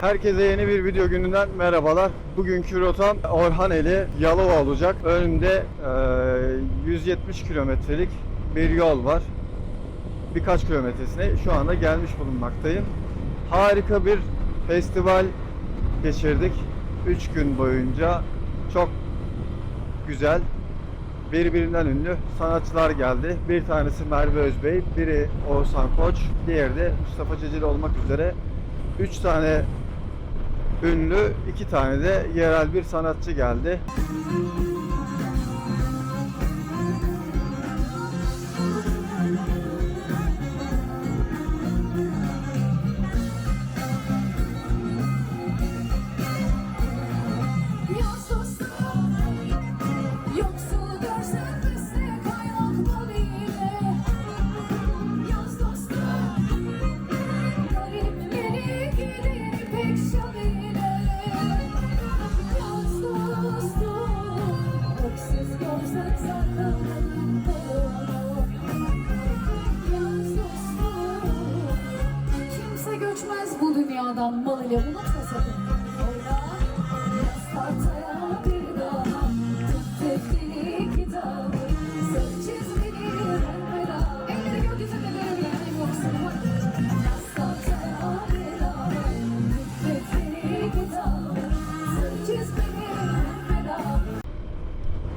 Herkese yeni bir video gününden merhabalar. Bugünkü rotam Orhaneli, Yalova olacak. Önümde eee, 170 kilometrelik bir yol var. Birkaç kilometresine şu anda gelmiş bulunmaktayım. Harika bir festival geçirdik. 3 gün boyunca çok güzel birbirinden ünlü sanatçılar geldi. Bir tanesi Merve Özbey, biri Oğuzhan Koç, diğeri de Mustafa Ceceli olmak üzere 3 tane ünlü, iki tane de yerel bir sanatçı geldi.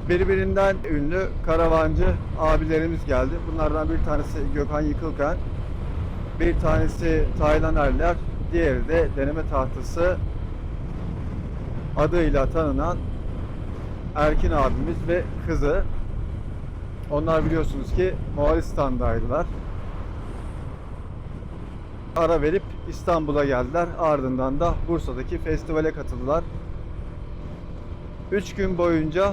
Birbirinden ünlü karavancı abilerimiz geldi. Bunlardan bir tanesi Gökhan Yıkılkan, bir tanesi Taylan Erler, diğeri de deneme tahtası adıyla tanınan Erkin abimiz ve kızı. Onlar biliyorsunuz ki Moğolistan'daydılar. Ara verip İstanbul'a geldiler. Ardından da Bursa'daki festivale katıldılar. 3 gün boyunca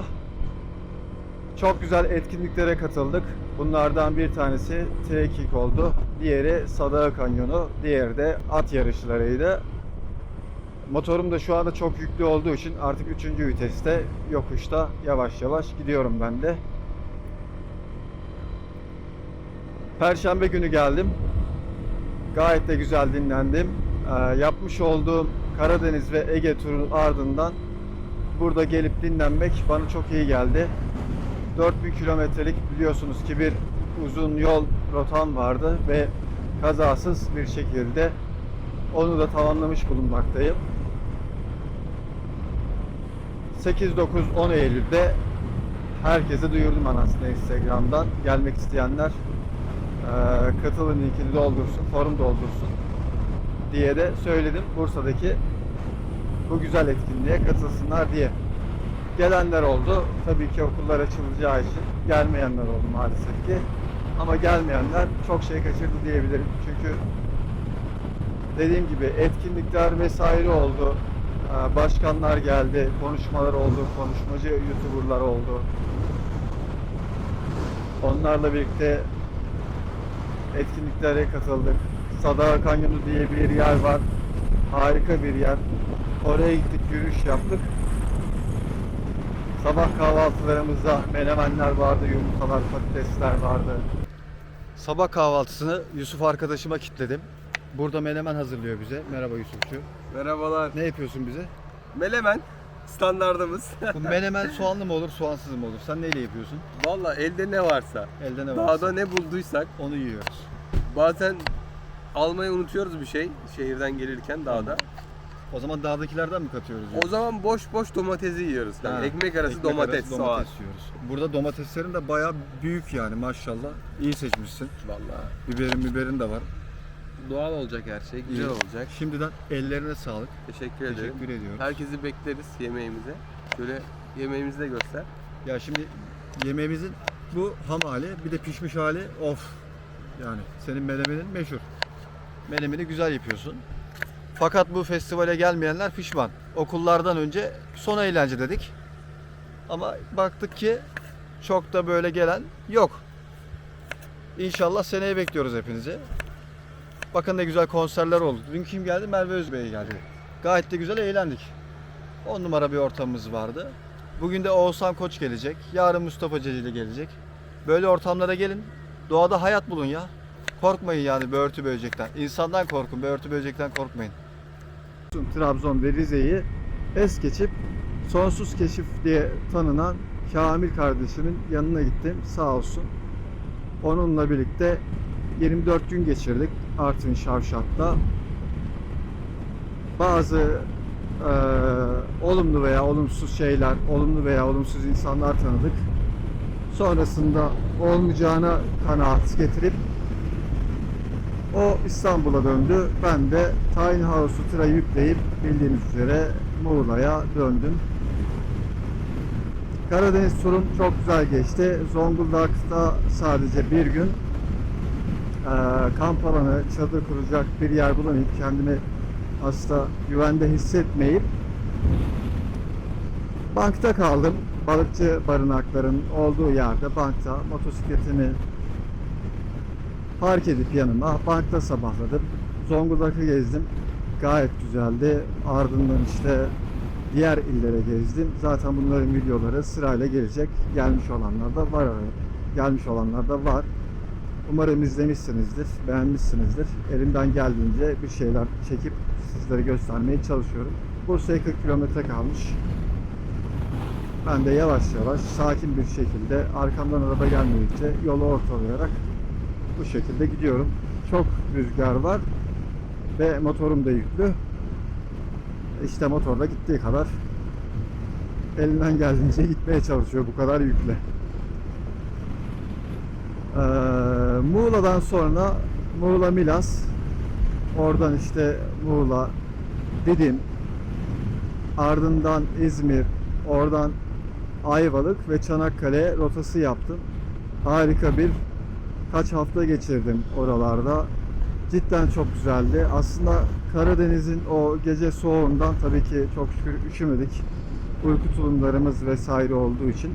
çok güzel etkinliklere katıldık. Bunlardan bir tanesi trekking oldu. Diğeri Sadağı Kanyonu, diğeri de at yarışlarıydı. Motorum da şu anda çok yüklü olduğu için artık 3. viteste yokuşta yavaş yavaş gidiyorum ben de. Perşembe günü geldim. Gayet de güzel dinlendim. Ee, yapmış olduğum Karadeniz ve Ege turu ardından burada gelip dinlenmek bana çok iyi geldi. 4000 kilometrelik biliyorsunuz ki bir uzun yol rotam vardı ve kazasız bir şekilde onu da tamamlamış bulunmaktayım. 8, 9, 10 Eylül'de herkese duyurdum anasını Instagram'dan. Gelmek isteyenler eee katılın linkini doldursun, forum doldursun diye de söyledim. Bursa'daki bu güzel etkinliğe katılsınlar diye. Gelenler oldu. Tabii ki okullar açılacağı için gelmeyenler oldu maalesef ki. Ama gelmeyenler çok şey kaçırdı diyebilirim. Çünkü dediğim gibi etkinlikler vesaire oldu. Ee, Başkanlar geldi, konuşmalar oldu, konuşmacı YouTuber'lar oldu. Onlarla birlikte etkinliklere katıldık. Sadaka Kanyonu diye bir yer var. Harika bir yer. Oraya gittik, yürüyüş yaptık. Sabah kahvaltılarımızda menemenler vardı, yumurtalar, patatesler vardı. Sabah kahvaltısını Yusuf arkadaşıma kitledim. Burada menemen hazırlıyor bize. Merhaba Yusufçu. Merhabalar. Ne yapıyorsun bize? Melemen standardımız. Bu menemen soğanlı mı olur, soğansız mı olur? Sen neyle yapıyorsun? Valla elde ne varsa. Elde ne varsa Dağda ne bulduysak. onu yiyoruz. Bazen almayı unutuyoruz bir şey şehirden gelirken dağda. O zaman dağdakilerden mi katıyoruz? O zaman boş boş domatesi yiyoruz. Yani Ha, ekmek arası ekmek domates, arası soğan. domates yiyoruz. Burada domateslerin de bayağı büyük yani maşallah. İyi seçmişsin. Valla. Biberin biberin de var. Doğal olacak her şey, güzel İyi. olacak. Şimdiden ellerine sağlık. Teşekkür ederim. Teşekkür ediyoruz. Herkesi bekleriz yemeğimize. Şöyle yemeğimizi de göster. Ya şimdi yemeğimizin bu ham hali bir de pişmiş hali of. Yani senin menemenin meşhur. Menemeni güzel yapıyorsun. Fakat bu festivale gelmeyenler pişman. Okullardan önce son eğlence dedik. Ama baktık ki çok da böyle gelen yok. İnşallah seneye bekliyoruz hepinizi. Bakın ne güzel konserler oldu. Dün kim geldi? Merve Özbey geldi. Gayet de güzel eğlendik. 10 numara bir ortamımız vardı. Bugün de Oğuzhan Koç gelecek. Yarın Mustafa Ceceli gelecek. Böyle ortamlara gelin. Doğada hayat bulun ya. Korkmayın yani börtü böcekten. İnsandan korkun, börtü böcekten korkmayın. Trabzon ve Rize'yi es geçip sonsuz keşif diye tanınan Kamil kardeşimin yanına gittim sağ olsun. Onunla birlikte 24 gün geçirdik Artvin Şavşat'ta. Bazı eee, olumlu veya olumsuz şeyler, olumlu veya olumsuz insanlar tanıdık. Sonrasında olmayacağına kanaat getirip o İstanbul'a döndü. Ben de Tiny House'u tıra yükleyip bildiğiniz üzere Muğla'ya döndüm. Karadeniz turum çok güzel geçti. Zonguldak'ta sadece bir gün eee, kamp alanı, çadır kuracak bir yer bulamayıp kendimi aslında güvende hissetmeyip bankta kaldım. Balıkçı barınakların olduğu yerde bankta motosikletimi park edip yanıma bankta sabahladım. Zonguldak'ı gezdim. Gayet güzeldi. Ardından işte diğer illere gezdim. Zaten bunların videoları sırayla gelecek. Gelmiş olanlar da var. Gelmiş olanlar da var. Umarım izlemişsinizdir, beğenmişsinizdir. Elimden geldiğince bir şeyler çekip sizlere göstermeye çalışıyorum. Bursa'ya 40 kilometre kalmış. Ben de yavaş yavaş, sakin bir şekilde arkamdan araba gelmedikçe yolu ortalayarak bu şekilde gidiyorum. Çok rüzgar var ve motorum da yüklü. İşte motorda gittiği kadar elinden geldiğince gitmeye çalışıyor bu kadar yükle. Ee, Muğla'dan sonra Muğla Milas oradan işte Muğla Didim ardından İzmir oradan Ayvalık ve Çanakkale rotası yaptım. Harika bir kaç hafta geçirdim oralarda. Cidden çok güzeldi. Aslında Karadeniz'in o gece soğuğundan tabii ki çok şükür üşümedik. Uyku tulumlarımız vesaire olduğu için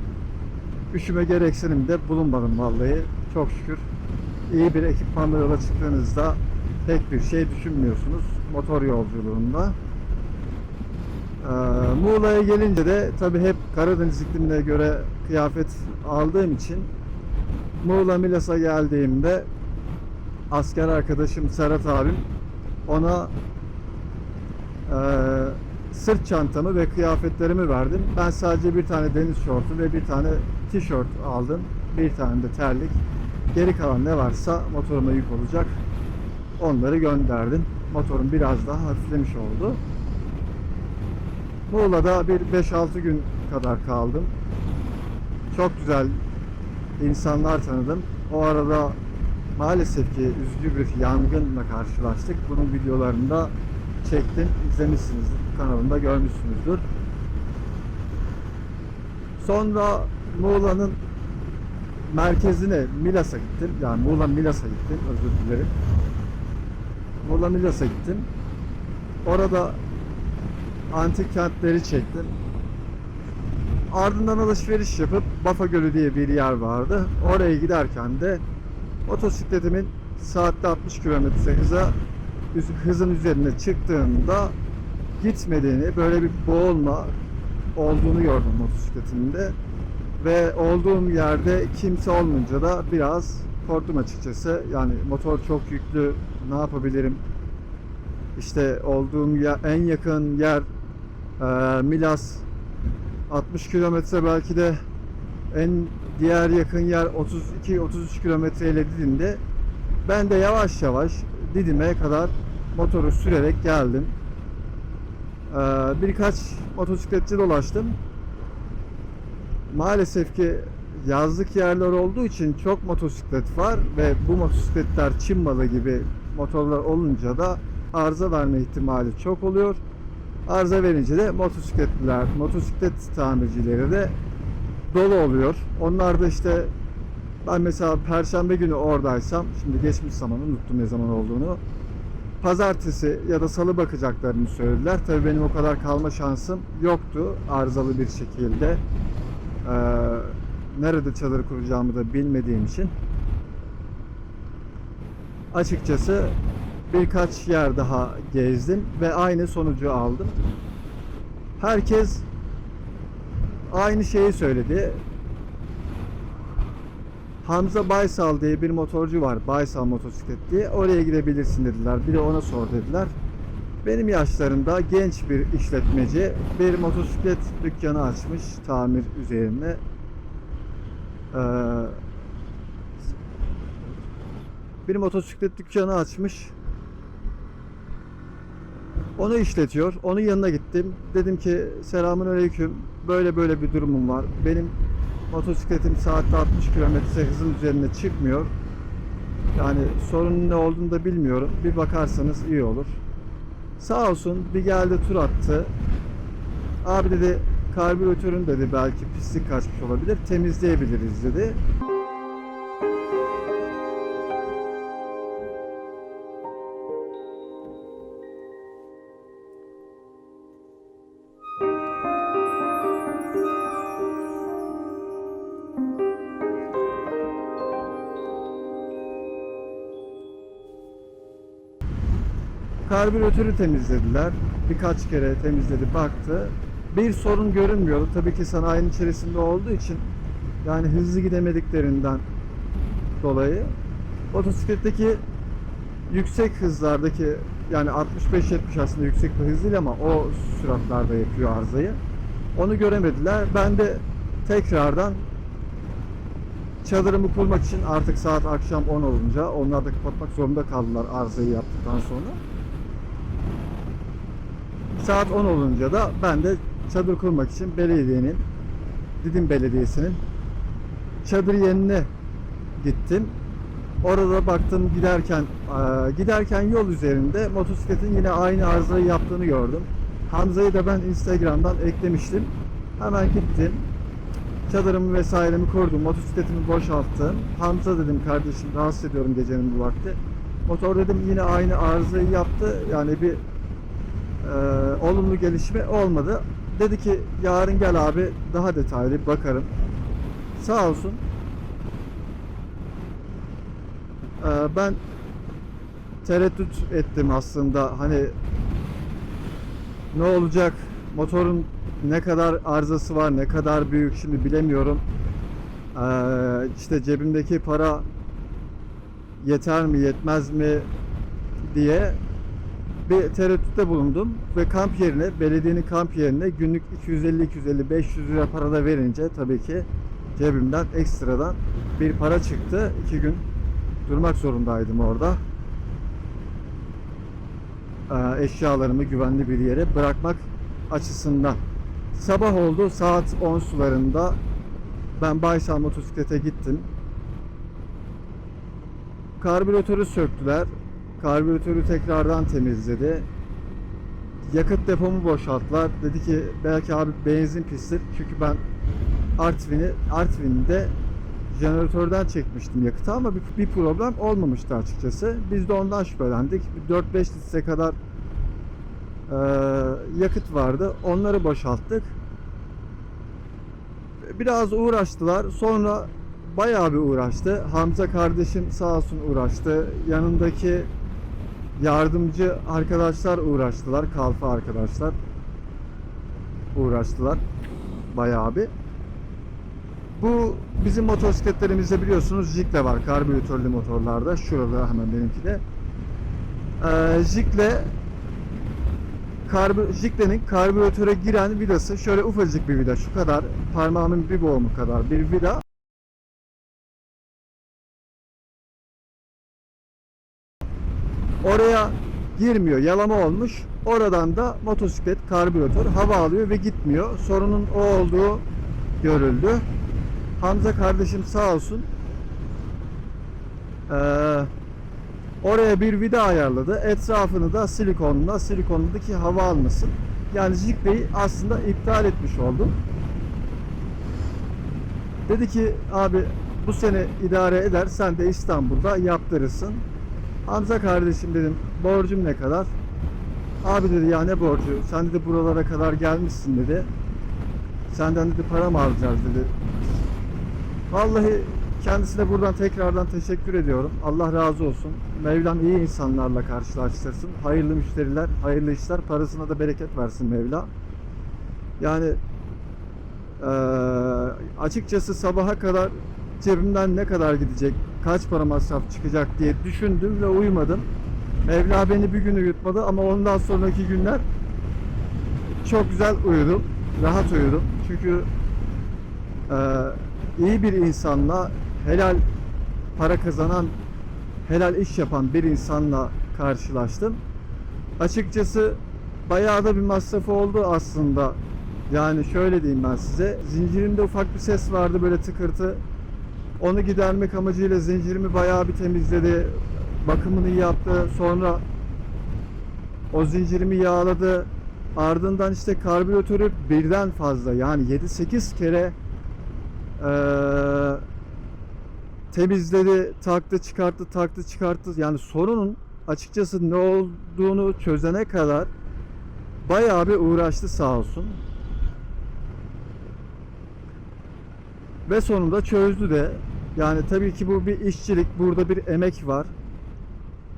üşüme gereksinim de bulunmadım vallahi. Çok şükür. İyi bir ekipmanla yola çıktığınızda pek bir şey düşünmüyorsunuz motor yolculuğunda. Ee, Muğla'ya gelince de tabii hep Karadeniz iklimine göre kıyafet aldığım için Muğla Milas'a geldiğimde asker arkadaşım Serhat abim ona eee, sırt çantamı ve kıyafetlerimi verdim. Ben sadece bir tane deniz şortu ve bir tane tişört aldım. Bir tane de terlik. Geri kalan ne varsa motoruma yük olacak. Onları gönderdim. Motorum biraz daha hafiflemiş oldu. Muğla'da bir 5-6 gün kadar kaldım. Çok güzel insanlar tanıdım. O arada maalesef ki üzücü bir yangınla karşılaştık. Bunun videolarını da çektim. İzlemişsinizdir. Kanalımda görmüşsünüzdür. Sonra Muğla'nın merkezine Milas'a gittim. Yani Muğla Milas'a gittim. Özür dilerim. Muğla Milas'a gittim. Orada antik kentleri çektim. Ardından alışveriş yapıp Bafa Gölü diye bir yer vardı. Oraya giderken de motosikletimin saatte 60 km hıza hızın üzerine çıktığımda gitmediğini, böyle bir boğulma olduğunu gördüm motosikletimde. Ve olduğum yerde kimse olmayınca da biraz korktum açıkçası. Yani motor çok yüklü, ne yapabilirim? İşte olduğum yer, en yakın yer e, Milas 60 kilometre belki de en diğer yakın yer 32-33 kilometre ile Didim'de. Ben de yavaş yavaş Didim'e kadar motoru sürerek geldim. Ee, birkaç motosikletçi dolaştım. Maalesef ki yazlık yerler olduğu için çok motosiklet var ve bu motosikletler Çin malı gibi motorlar olunca da arıza verme ihtimali çok oluyor. Arıza verince de motosikletliler, motosiklet tamircileri de dolu oluyor. Onlar da işte ben mesela perşembe günü oradaysam, şimdi geçmiş zaman unuttum ne zaman olduğunu. Pazartesi ya da salı bakacaklarını söylediler. Tabii benim o kadar kalma şansım yoktu arızalı bir şekilde. Ee, nerede çadır kuracağımı da bilmediğim için. Açıkçası birkaç yer daha gezdim ve aynı sonucu aldım. Herkes aynı şeyi söyledi. Hamza Baysal diye bir motorcu var. Baysal motosiklet diye. Oraya gidebilirsin dediler. Bir de ona sor dediler. Benim yaşlarımda genç bir işletmeci bir motosiklet dükkanı açmış tamir üzerine. Ee, bir motosiklet dükkanı açmış. Onu işletiyor. Onun yanına gittim. Dedim ki selamun aleyküm. Böyle böyle bir durumum var. Benim motosikletim saatte 60 km hızın üzerine çıkmıyor. Yani sorunun ne olduğunu da bilmiyorum. Bir bakarsanız iyi olur. Sağ olsun bir geldi tur attı. Abi dedi karbüratörün dedi belki pislik kaçmış olabilir. Temizleyebiliriz dedi. Karbüratörü temizlediler. Birkaç kere temizledi, baktı. Bir sorun görünmüyordu. Tabii ki sanayinin içerisinde olduğu için yani hızlı gidemediklerinden dolayı motosikletteki yüksek hızlardaki yani 65-70 aslında yüksek bir hız değil ama o süratlerde yapıyor arızayı. Onu göremediler. Ben de tekrardan çadırımı kurmak için artık saat akşam 10 olunca onlar da kapatmak zorunda kaldılar arızayı yaptıktan sonra. Saat 10 olunca da ben de çadır kurmak için belediyenin Didim Belediyesi'nin çadır yerine gittim. Orada baktım giderken eee, giderken yol üzerinde motosikletin yine aynı arızayı yaptığını gördüm. Hamza'yı da ben Instagram'dan eklemiştim. Hemen gittim. Çadırımı vesairemi kurdum. Motosikletimi boşalttım. Hamza dedim kardeşim rahatsız ediyorum gecenin bu vakti. Motor dedim yine aynı arızayı yaptı. Yani bir ee, olumlu gelişme olmadı. Dedi ki yarın gel abi daha detaylı bakarım. Sağ olsun. Ee, ben tereddüt ettim aslında hani ne olacak motorun ne kadar arızası var ne kadar büyük şimdi bilemiyorum. Ee, işte cebimdeki para yeter mi yetmez mi diye bir tereddütte bulundum ve kamp yerine, belediyenin kamp yerine günlük 250, 250, 500 lira para da verince tabii ki cebimden ekstradan bir para çıktı. İki gün durmak zorundaydım orada. Ee, eşyalarımı güvenli bir yere bırakmak açısından. Sabah oldu saat 10 sularında ben Baysal motosiklete gittim. Karbüratörü söktüler. Karbüratörü tekrardan temizledi. Yakıt depomu boşalttılar. Dedi ki belki abi benzin pistir. Çünkü ben Artvin'i Artvin'de jeneratörden çekmiştim yakıtı ama bir, bir problem olmamıştı açıkçası. Biz de ondan şüphelendik. 4-5 litre kadar e, yakıt vardı. Onları boşalttık. Biraz uğraştılar. Sonra bayağı bir uğraştı. Hamza kardeşim sağ olsun uğraştı. Yanındaki yardımcı arkadaşlar uğraştılar. Kalfa arkadaşlar uğraştılar. Bayağı bir. Bu bizim motosikletlerimizde biliyorsunuz jikle var. Karbüratörlü motorlarda. Şurada hemen benimki de. Ee, jikle karbü, jiklenin karbüratöre giren vidası şöyle ufacık bir vida. Şu kadar parmağımın bir boğumu kadar bir vida. Girmiyor. Yalama olmuş. Oradan da motosiklet, karbüratör hava alıyor ve gitmiyor. Sorunun o olduğu görüldü. Hamza kardeşim sağ olsun. Ee, oraya bir vida ayarladı. Etrafını da silikonla, silikonundaki hava almasın. Yani jikleyi aslında iptal etmiş oldum. Dedi ki abi bu sene idare eder sen de İstanbul'da yaptırırsın. Hamza kardeşim dedim borcum ne kadar? Abi dedi ya ne borcu? Sen dedi buralara kadar gelmişsin dedi. Senden dedi para mı alacağız dedi. Vallahi kendisine buradan tekrardan teşekkür ediyorum. Allah razı olsun. Mevlam iyi insanlarla karşılaştırsın. Hayırlı müşteriler, hayırlı işler. Parasına da bereket versin Mevla. Yani eee, açıkçası sabaha kadar cebimden ne kadar gidecek, kaç para masraf çıkacak diye düşündüm ve uyumadım. Mevla beni bir gün uyutmadı ama ondan sonraki günler çok güzel uyudum. Rahat uyudum. Çünkü e, iyi bir insanla helal para kazanan, helal iş yapan bir insanla karşılaştım. Açıkçası bayağı da bir masrafı oldu aslında. Yani şöyle diyeyim ben size. Zincirimde ufak bir ses vardı böyle tıkırtı. Onu gidermek amacıyla zincirimi bayağı bir temizledi. Bakımını yaptı. Sonra o zincirimi yağladı. Ardından işte karbüratörü birden fazla yani 7-8 kere eee, temizledi, taktı, çıkarttı, taktı, çıkarttı. Yani sorunun açıkçası ne olduğunu çözene kadar bayağı bir uğraştı sağ olsun. Ve sonunda çözdü de. Yani tabii ki bu bir işçilik, burada bir emek var.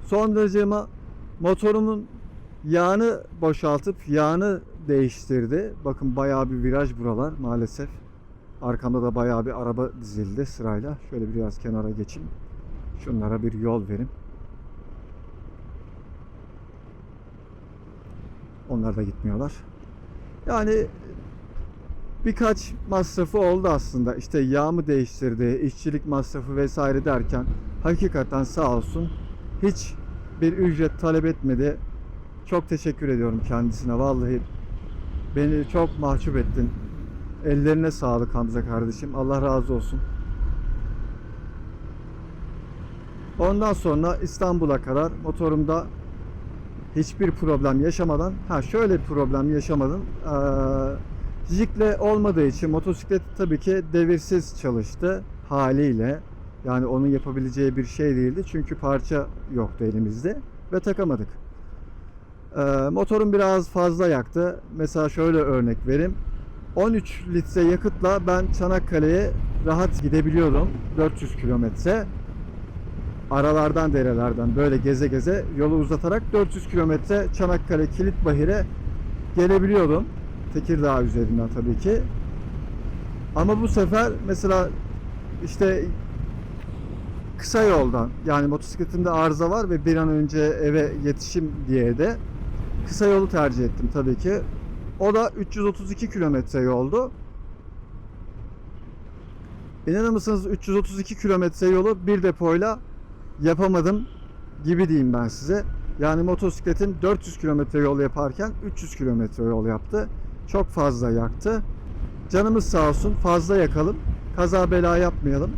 Son derecema motorumun yağını boşaltıp yağını değiştirdi. Bakın bayağı bir viraj buralar maalesef. Arkamda da bayağı bir araba dizildi sırayla. Şöyle biraz kenara geçeyim. Şunlara bir yol verin. Onlar da gitmiyorlar. Yani birkaç masrafı oldu aslında. İşte yağ mı değiştirdi, işçilik masrafı vesaire derken hakikaten sağ olsun hiç bir ücret talep etmedi. Çok teşekkür ediyorum kendisine vallahi. Beni çok mahcup ettin. Ellerine sağlık Hamza kardeşim. Allah razı olsun. Ondan sonra İstanbul'a kadar motorumda hiçbir problem yaşamadan ha şöyle bir problem yaşamadım. Ee, jikle olmadığı için motosiklet tabii ki devirsiz çalıştı haliyle. Yani onun yapabileceği bir şey değildi. Çünkü parça yoktu elimizde ve takamadık. Ee, motorum biraz fazla yaktı. Mesela şöyle örnek vereyim. 13 litre yakıtla ben Çanakkale'ye rahat gidebiliyordum. 400 kilometre. Aralardan derelerden böyle geze geze yolu uzatarak 400 kilometre Çanakkale Kilitbahir'e gelebiliyordum. Tekirdağ üzerinden tabii ki. Ama bu sefer mesela işte kısa yoldan yani motosikletimde arıza var ve bir an önce eve yetişim diye de kısa yolu tercih ettim tabii ki. O da 332 kilometre yoldu. İnanır mısınız 332 kilometre yolu bir depoyla yapamadım gibi diyeyim ben size. Yani motosikletim 400 kilometre yol yaparken 300 kilometre yol yaptı. Çok fazla yaktı. Canımız sağ olsun fazla yakalım. Kaza bela yapmayalım.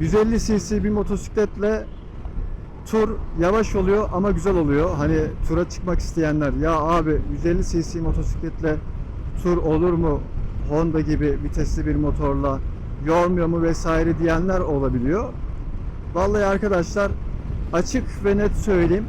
150 cc bir motosikletle tur yavaş oluyor ama güzel oluyor. Hani tura çıkmak isteyenler ya abi 150 cc motosikletle tur olur mu? Honda gibi vitesli bir motorla yormuyor mu vesaire diyenler olabiliyor. Vallahi arkadaşlar açık ve net söyleyeyim.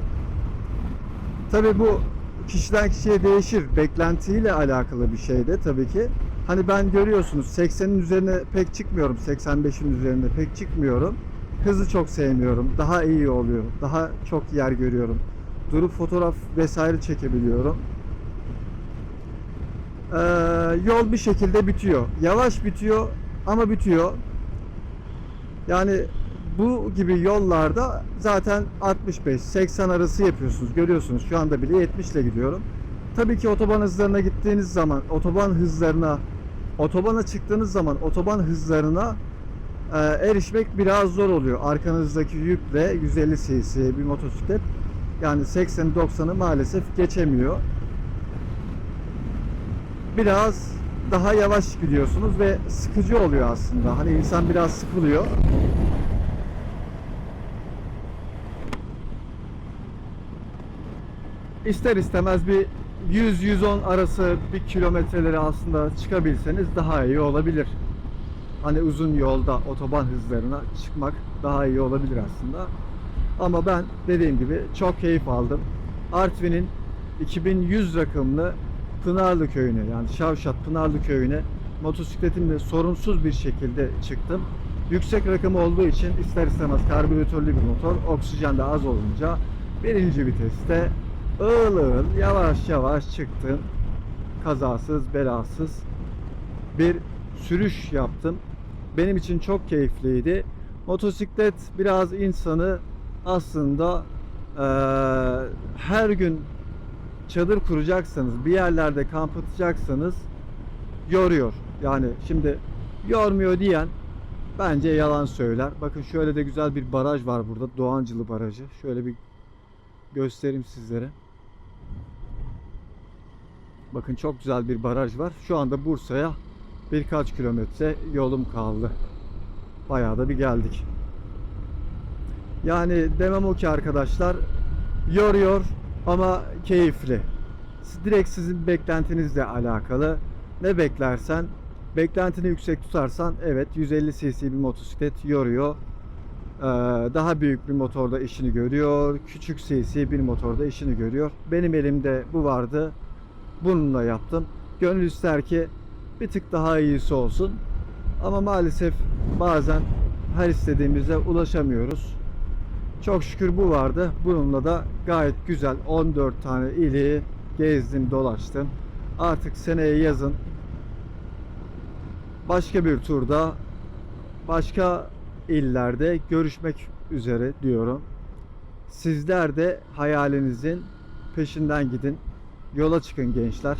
Tabi bu kişiden kişiye değişir. Beklentiyle alakalı bir şey de tabii ki. Hani ben görüyorsunuz 80'in üzerine pek çıkmıyorum. 85'in üzerine pek çıkmıyorum. Hızı çok sevmiyorum. Daha iyi oluyor. Daha çok yer görüyorum. Durup fotoğraf vesaire çekebiliyorum. Ee, yol bir şekilde bitiyor. Yavaş bitiyor ama bitiyor. Yani bu gibi yollarda zaten 65-80 arası yapıyorsunuz. Görüyorsunuz şu anda bile 70 ile gidiyorum. Tabii ki otoban hızlarına gittiğiniz zaman otoban hızlarına otobana çıktığınız zaman otoban hızlarına e, erişmek biraz zor oluyor. Arkanızdaki yükle 150 cc bir motosiklet yani 80-90'ı maalesef geçemiyor. Biraz daha yavaş gidiyorsunuz ve sıkıcı oluyor aslında. Hani insan biraz sıkılıyor. İster istemez bir 100-110 arası bir kilometreleri aslında çıkabilseniz daha iyi olabilir. Hani uzun yolda otoban hızlarına çıkmak daha iyi olabilir aslında. Ama ben dediğim gibi çok keyif aldım. Artvin'in 2100 rakımlı Pınarlı köyüne yani Şavşat Pınarlı köyüne motosikletimle sorunsuz bir şekilde çıktım. Yüksek rakım olduğu için ister istemez karbüratörlü bir motor, oksijen de az olunca birinci viteste ığıl yavaş yavaş çıktım. Kazasız belasız bir sürüş yaptım. Benim için çok keyifliydi. Motosiklet biraz insanı aslında eee, her gün çadır kuracaksanız, bir yerlerde kamp atacaksanız yoruyor. Yani şimdi yormuyor diyen bence yalan söyler. Bakın şöyle de güzel bir baraj var burada. Doğancılı Barajı. Şöyle bir göstereyim sizlere. Bakın çok güzel bir baraj var. Şu anda Bursa'ya birkaç kilometre yolum kaldı. Bayağı da bir geldik. Yani demem o ki arkadaşlar yoruyor ama keyifli. Direkt sizin beklentinizle alakalı. Ne beklersen beklentini yüksek tutarsan evet 150 cc bir motosiklet yoruyor. Ee, daha büyük bir motorda işini görüyor. Küçük cc bir motorda işini görüyor. Benim elimde bu vardı. Bununla yaptım. Gönül ister ki bir tık daha iyisi olsun. Ama maalesef bazen her istediğimize ulaşamıyoruz. Çok şükür bu vardı. Bununla da gayet güzel 14 tane ili gezdim, dolaştım. Artık seneye yazın başka bir turda başka illerde görüşmek üzere diyorum. Sizler de hayalinizin peşinden gidin. Yola çıkın gençler.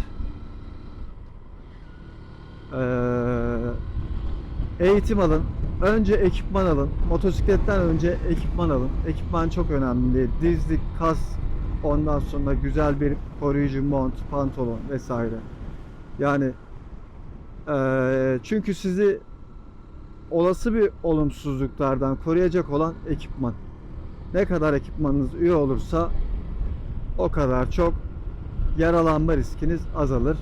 Ee, eğitim alın. Önce ekipman alın. Motosikletten önce ekipman alın. Ekipman çok önemli. Dizlik, kas, ondan sonra güzel bir koruyucu mont, pantolon vesaire. Yani eee, çünkü sizi olası bir olumsuzluklardan koruyacak olan ekipman. Ne kadar ekipmanınız iyi olursa o kadar çok yaralanma riskiniz azalır.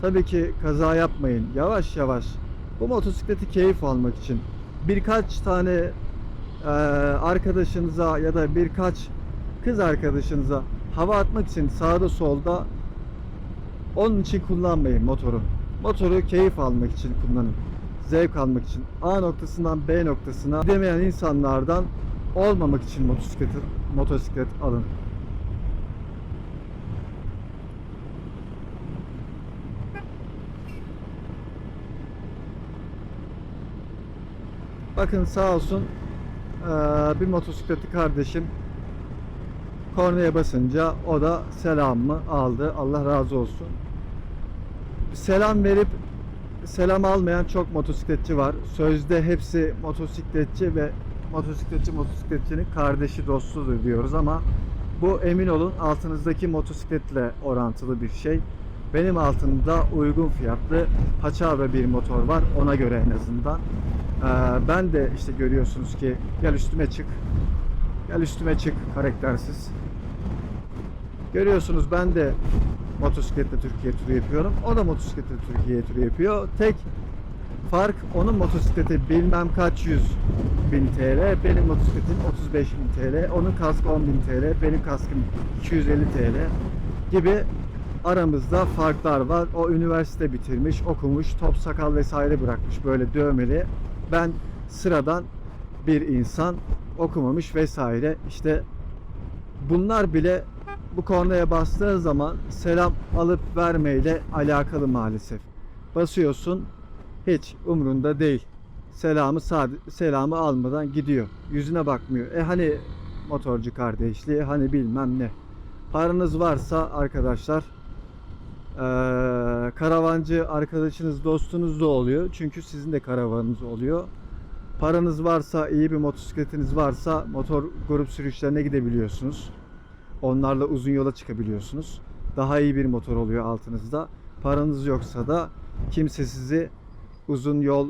Tabii ki kaza yapmayın. Yavaş yavaş bu motosikleti keyif almak için birkaç tane eee, arkadaşınıza ya da birkaç kız arkadaşınıza hava atmak için sağda solda onun için kullanmayın motoru. Motoru keyif almak için kullanın. Zevk almak için. A noktasından B noktasına gidemeyen insanlardan olmamak için motosikleti, motosiklet alın. Bakın sağ olsun bir motosikleti kardeşim kornaya basınca o da selamımı aldı. Allah razı olsun. Selam verip selam almayan çok motosikletçi var. Sözde hepsi motosikletçi ve motosikletçi motosikletçinin kardeşi dostudur diyoruz ama bu emin olun altınızdaki motosikletle orantılı bir şey. Benim altımda uygun fiyatlı Paçavra bir motor var ona göre en azından. Ee, ben de işte görüyorsunuz ki gel üstüme çık. Gel üstüme çık karaktersiz. Görüyorsunuz ben de motosikletle Türkiye turu yapıyorum. O da motosikletle Türkiye turu yapıyor. Tek fark onun motosikleti bilmem kaç yüz bin TL. Benim motosikletim 35 bin TL. Onun kaskı 10 bin TL. Benim kaskım 250 TL gibi aramızda farklar var. O üniversite bitirmiş, okumuş, top sakal vesaire bırakmış böyle dövmeli. Ben sıradan bir insan okumamış vesaire. İşte bunlar bile bu kornaya bastığın zaman selam alıp vermeyle alakalı maalesef. Basıyorsun hiç umrunda değil. Selamı selamı almadan gidiyor. Yüzüne bakmıyor. E hani motorcu kardeşliği hani bilmem ne. Paranız varsa arkadaşlar karavancı arkadaşınız dostunuz da oluyor. Çünkü sizin de karavanınız oluyor. Paranız varsa, iyi bir motosikletiniz varsa motor grup sürüşlerine gidebiliyorsunuz. Onlarla uzun yola çıkabiliyorsunuz. Daha iyi bir motor oluyor altınızda. Paranız yoksa da kimse sizi uzun yol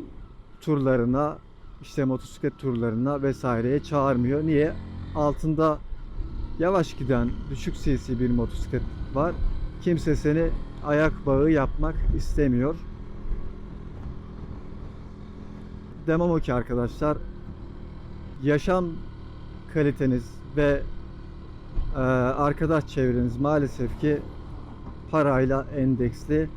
turlarına, işte motosiklet turlarına vesaireye çağırmıyor. Niye? Altında yavaş giden düşük cc bir motosiklet var. Kimse seni ayak bağı yapmak istemiyor. Demem o ki arkadaşlar yaşam kaliteniz ve ee, arkadaş çevreniz maalesef ki parayla endeksli.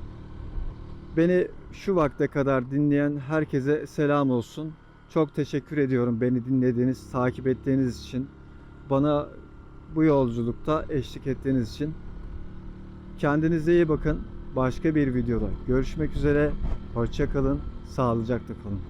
Beni şu vakte kadar dinleyen herkese selam olsun. Çok teşekkür ediyorum beni dinlediğiniz, takip ettiğiniz için. Bana bu yolculukta eşlik ettiğiniz için. Kendinize iyi bakın. Başka bir videoda görüşmek üzere. Hoşça kalın. Sağlıcakla kalın.